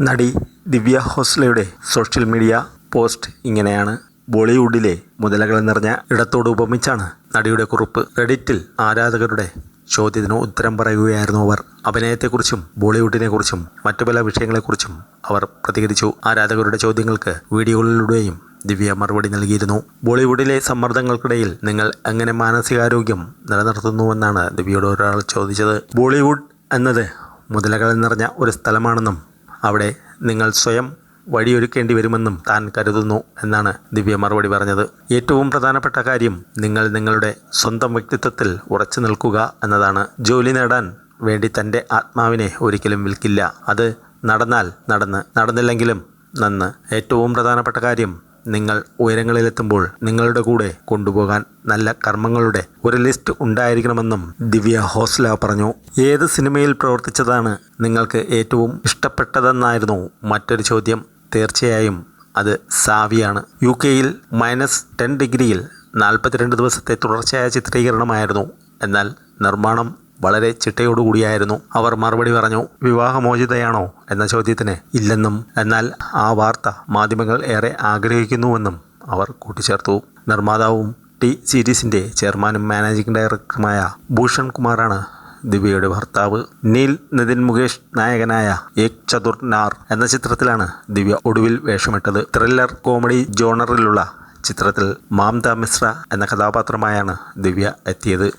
നടി ദിവ്യ ഹോസ്ലയുടെ social media post ഇങ്ങനെയാണ്. ബോളിവുഡിലെ മുതലകൾ നിറഞ്ഞ ഇടത്തോട് ഉപമിച്ചാണ് നടിയുടെ കുറിപ്പ്. റെഡിറ്റിൽ ആരാധകരുടെ ചോദ്യത്തിന് ഉത്തരം പറയുകയായിരുന്നു അവർ. അഭിനയത്തെക്കുറിച്ചും ബോളിവുഡിനെക്കുറിച്ചും മറ്റു പല വിഷയങ്ങളെക്കുറിച്ചും അവർ പ്രതികരിച്ചു. ആരാധകരുടെ ചോദ്യങ്ങൾക്ക് വീഡിയോകളിലൂടെയും ദിവ്യ മറുപടി നൽകിയിരുന്നു. ബോളിവുഡിലെ സമ്മർദ്ദങ്ങൾക്കിടയിൽ നിങ്ങൾ എങ്ങനെ മാനസികാരോഗ്യം നിലനിർത്തുന്നുവെന്നാണ് ദിവ്യയോട് ഒരാൾ ചോദിച്ചത്. ബോളിവുഡ് എന്നത് മുതലകൾ നിറഞ്ഞ ഒരു സ്ഥലമാണെന്നും അവിടെ നിങ്ങൾ സ്വയം വഴിയൊരുക്കേണ്ടി വരുമെന്നും താൻ കരുതുന്നു എന്നാണ് ദിവ്യ മറുപടി പറഞ്ഞത്. ഏറ്റവും പ്രധാനപ്പെട്ട കാര്യം നിങ്ങൾ നിങ്ങളുടെ സ്വന്തം വ്യക്തിത്വത്തിൽ ഉറച്ചു നിൽക്കുക എന്നതാണ്. ജോലി നേടാൻ വേണ്ടി തന്റെ ആത്മാവിനെ ഒരിക്കലും വിൽക്കില്ല. അത് നടന്നാൽ നടന്ന് നടന്നില്ലെങ്കിലും നന്ന്. ഏറ്റവും പ്രധാനപ്പെട്ട കാര്യം നിങ്ങൾ ഉയരങ്ങളിലെത്തുമ്പോൾ നിങ്ങളുടെ കൂടെ കൊണ്ടുപോകാൻ നല്ല കർമ്മങ്ങളുടെ ഒരു ലിസ്റ്റ് ഉണ്ടായിരിക്കണമെന്നും ദിവ്യ ഹോസ്ല പറഞ്ഞു. ഏത് സിനിമയിൽ പ്രവർത്തിച്ചതാണ് നിങ്ങൾക്ക് ഏറ്റവും ഇഷ്ടപ്പെട്ടതെന്നായിരുന്നു മറ്റൊരു ചോദ്യം. തീർച്ചയായും അത് സാവിയാണ്. യു കെയിൽ മൈനസ് ടെൻ ഡിഗ്രിയിൽ നാൽപ്പത്തിരണ്ട് ദിവസത്തെ തുടർച്ചയായ ചിത്രീകരണമായിരുന്നു. എന്നാൽ നിർമ്മാണം വളരെ ചിട്ടയോടുകൂടിയായിരുന്നു. അവർ മറുപടി പറഞ്ഞു വിവാഹമോചിതയാണോ എന്ന ചോദ്യത്തിന് ഇല്ലെന്നും എന്നാൽ ആ വാർത്ത മാധ്യമങ്ങൾ ഏറെ ആഗ്രഹിക്കുന്നുവെന്നും അവർ കൂട്ടിച്ചേർത്തു. നിർമ്മാതാവും ടി സീരീസിന്റെ ചെയർമാനും മാനേജിംഗ് ഡയറക്ടറുമായ ഭൂഷൺ കുമാറാണ് ദിവ്യയുടെ ഭർത്താവ്. നീൽ നിതിൻ മുകേഷ് നായകനായ ഏക് ചതുർ നാർ എന്ന ചിത്രത്തിലാണ് ദിവ്യ ഒടുവിൽ വേഷമിട്ടത്. ത്രില്ലർ കോമഡി ജോണറിലുള്ള ചിത്രത്തിൽ മാംത മിശ്ര എന്ന കഥാപാത്രമായാണ് ദിവ്യ എത്തിയത്.